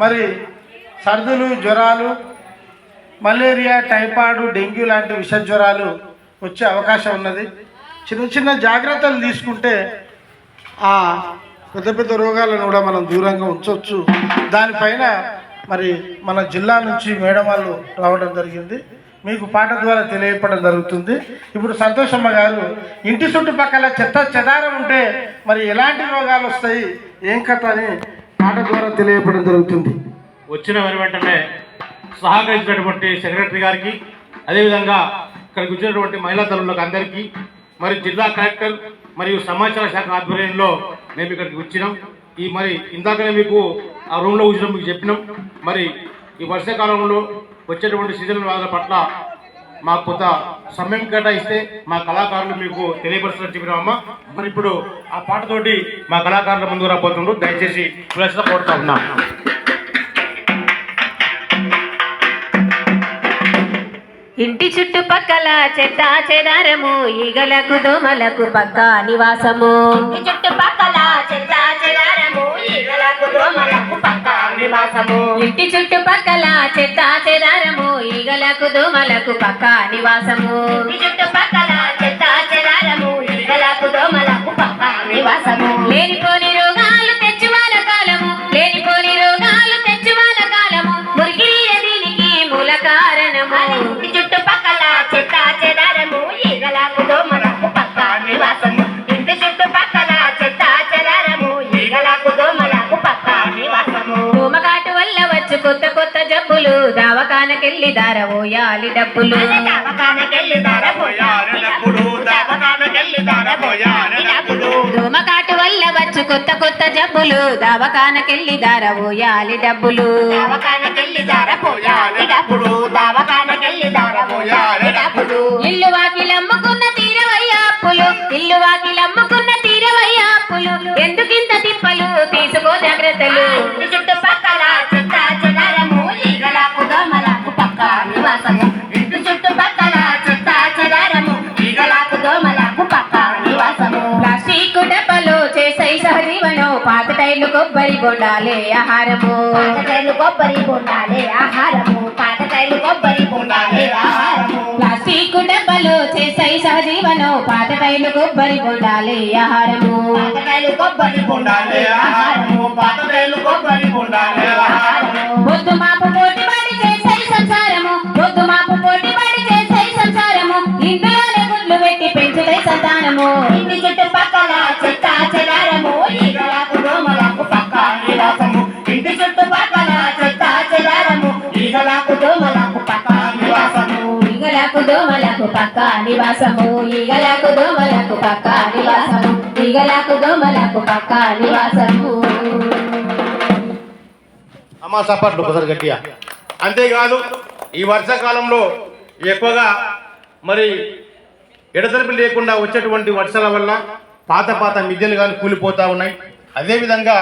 మరి సర్దులు జ్వరాలు malaria typhoid dengue లాంటి విష జ్వరాలు వచ్చే అవకాశం ఉన్నది. చిన్న చిన్న జాగ్రత్తలు తీసుకుంటే ఆ పెద్ద పెద్ద రోగాలను కూడా మనం దూరంగా ఉంచవచ్చు. దానిపైన మరి మన జిల్లా నుంచి మేడం వాళ్ళు రావడం జరిగింది. మీకు పాట ద్వారా తెలియపడం జరుగుతుంది. ఇప్పుడు సంతోషమ్మ గారు ఇంటి చుట్టుపక్కల చెత్త చెదారం ఉంటే మరి ఎలాంటి రోగాలు వస్తాయి ఏం కథ అని మాట ద్వారా తెలియపడం జరుగుతుంది. వచ్చిన వెంటనే సహకరించినటువంటి సెక్రటరీ గారికి అదేవిధంగా ఇక్కడికి వచ్చినటువంటి మహిళా తల్లులకు అందరికీ మరి జిల్లా కలెక్టర్ మరియు సమాచార శాఖ ఆధ్వర్యంలో మేము ఇక్కడికి వచ్చినాం. ఈ మరి ఇందాకనే మీకు ఆ రూమ్లో కూర్చున్నాం మీకు చెప్పినాం. మరి ఈ వర్షాకాలంలో వచ్చేటువంటి సీజన్ వాళ్ళ పట్ల మాకు కొంత సమయం కేటాయిస్తే మా కళాకారులు మీకు తెలియపరుస్తున్నట్టు చెప్పినామమ్మా. మరి ఇప్పుడు ఆ పాటతోటి మా కళాకారుల ముందుకు రాబోతుండ్రు. దయచేసి ప్రశ్న కోరుతా ఉన్నాం. ఇంటి చుట్టుపక్కల చెత్త చెదారము ఈగలకు దోమలకు పక్క నివాసము. ఇంటి చుట్టుపక్కల చెత్త చెదారము ఈగలకు దోమలకు పక్క నివాసము. ఇంటి చుట్టుపక్కల చెత్త చెదారము ఈగలకు దోమలకు పక్క నివాసము. ఇంటి చుట్టుపక్కల చెత్త చెదారము ఈగలకు దోమలకు పక్క నివాసము. లేనిపోని రోగాలు తెచ్చువాల కాలము లేనిపోని రోగాలు తెచ్చువాల కాలము. మురికి దీనికి మూల ఇంటి చుట్టుపక్కల చెత్త చెదారము ఈగలకు దోమలకు పక్క నివాసము ఇంటి చుట్టుపక్కల చెత్త చెదారము ఈగలకు దోమలకు పక్క నివాసము. దోమకాటు వల్ల వచ్చు కొత్త కొత్త జబ్బులు. దవాఖానకెళ్ళి దారవోయాలి డబ్బులు. దవాఖానకెళ్ళి దారవోయాలి డబ్బులు. దవాఖానకెళ్ళి దారవోయాలి కొత్త కొత్త జబ్బులు దవాఖానకెళ్ళి దారవోయాలి డబ్బులు. దవాఖానకెళ్ళి దారపోయాలి డబ్బులు దవాఖానకెళ్ళి దారవోయాలి డబ్బులు. ఇల్లు వాకిలమ్ముకున్న తీరవయ్యా అప్పులు ఇల్లు వాకిలమ్ముకున్న తీరవయ్యా అప్పులు. ఎందుకింత తిప్పలు తీసుకో జాగ్రత్తలు. చుట్టుపక్కల చెత్త చెదారము ఈగలకు దోమలకు పక్క నివాసము. ఇంటి చుట్టుపక్కల చెత్త చెదారము ఈగలకు దోమలకు పక్క నివాసము. ప్లాస్టిక్ డబ్బాలు చేసే సహజీవనం పాత టైర్లు కొబ్బరి బొండాలే ఆహారము. పాత టైర్లు కొబ్బరి బొండాలే ఆహారము. పాత టైర్లు కొబ్బరి బొండాలే ఆహారము. ప్లాస్టిక్ డబ్బాలు చేసే సహజీవనం పాత టైర్లు కొబ్బరి బొండాలే ఆహారము. పాత టైర్లు కొబ్బరి బొండాలే ఆహారము. పాత టైర్లు కొబ్బరి బొండాలే ఇంటి చుట్టుపక్కల చెత్త చెదారము. ఈగలకు దోమలకు పక్క నివాసము. ఈగలకు దోమలకు పక్క నివాసము. ఈగలకు దోమలకు పక్క నివాసము. ఈగలకు దోమలకు పక్క నివాసము. అమ్మా సపట్లు ఒకసారి గట్టిగా. అంతేకాదు ఈ వర్షాకాలంలో ఎక్కువగా మరి ఎడతెరపి లేకుండా వచ్చేటువంటి వర్షాల వల్ల పాత పాత మిద్దెలు కానీ కూలిపోతూ ఉన్నాయి. అదేవిధంగా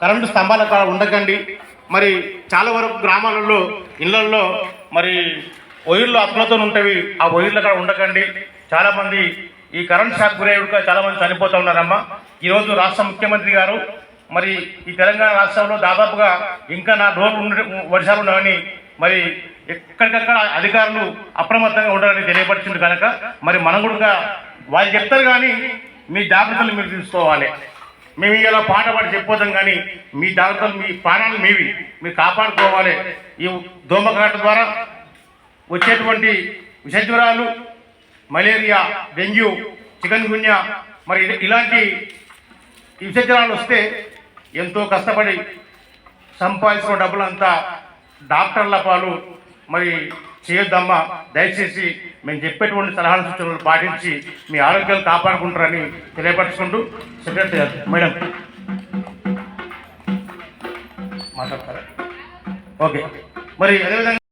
కరెంటు స్తంభాల కాడ ఉండకండి. మరి చాలా వరకు గ్రామాలలో ఇళ్ళలో మరి వైర్లు అప్పులతో ఉంటవి. ఆ వైర్లు కాడ ఉండకండి. చాలామంది ఈ కరెంట్ షాక్ గురయ్యాక చాలామంది చనిపోతూ ఉన్నారమ్మా. ఈరోజు రాష్ట్ర ముఖ్యమంత్రి గారు మరి ఈ తెలంగాణ రాష్ట్రంలో దాదాపుగా ఇంకా నా రోజులు ఉండే వర్షాలు ఉన్నాయని మరి ఎక్కడికక్కడ అధికారులు అప్రమత్తంగా ఉండాలని తెలియపరిచింది కనుక మరి మనం కూడా వాళ్ళు చెప్తారు కానీ మీ జాగ్రత్తలు మీరు తీసుకోవాలి. మేము ఇలా పాట పాడి చెప్పొద్దాం కానీ మీ జాగ్రత్తలు మీ ప్రాణాలు మీవి. మీరు కాపాడుకోవాలి. ఈ దోమకాట ద్వారా వచ్చేటువంటి విషజ్వరాలు మలేరియా డెంగ్యూ చికెన్ గున్యా మరి ఇలాంటి విషజ్వరాలు వస్తే ఎంతో కష్టపడి సంపాదించిన డబ్బులంతా డాక్టర్ల పాలు మరి చేయొద్దమ్మా. దయచేసి మేము చెప్పేటువంటి సలహా సూచనలు పాటించి మీ ఆరోగ్యాలు కాపాడుకుంటారని తెలియపరచుకుంటూ సెక్రటరీ గారు మేడం. మాట్లాడతారా? ఓకే. మరి అదేవిధంగా